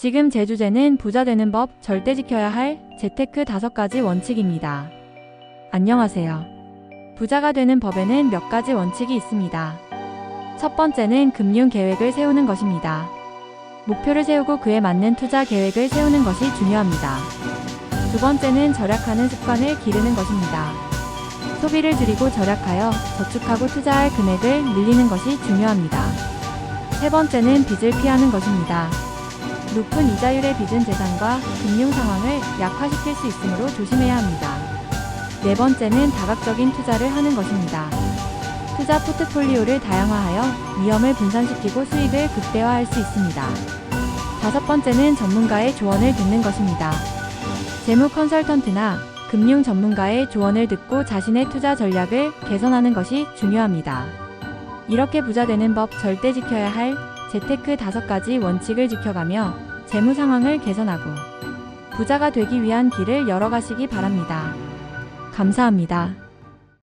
지금 제 주제는 부자 되는 법 절대 지켜야 할 재테크 다섯 가지 원칙입니다. 안녕하세요. 부자가 되는 법에는 몇 가지 원칙이 있습니다. 첫 번째는 금융 계획을 세우는 것입니다. 목표를 세우고 그에 맞는 투자 계획을 세우는 것이 중요합니다. 두 번째는 절약하는 습관을 기르는 것입니다. 소비를 줄이고 절약하여 저축하고 투자할 금액을 늘리는 것이 중요합니다. 세 번째는 빚을 피하는 것입니다. 높은 이자율의 빚은 재산과 금융 상황을 약화시킬 수 있으므로 조심해야 합니다. 네 번째는 다각적인 투자를 하는 것입니다. 투자 포트폴리오를 다양화하여 위험을 분산시키고 수익을 극대화할 수 있습니다. 다섯 번째는 전문가의 조언을 듣는 것입니다. 재무 컨설턴트나 금융 전문가의 조언을 듣고 자신의 투자 전략을 개선하는 것이 중요합니다. 이렇게 부자 되는 법 절대 지켜야 할 재테크 다섯 가지 원칙을 지켜가며 재무 상황을 개선하고 부자가 되기 위한 길을 열어가시기 바랍니다. 감사합니다.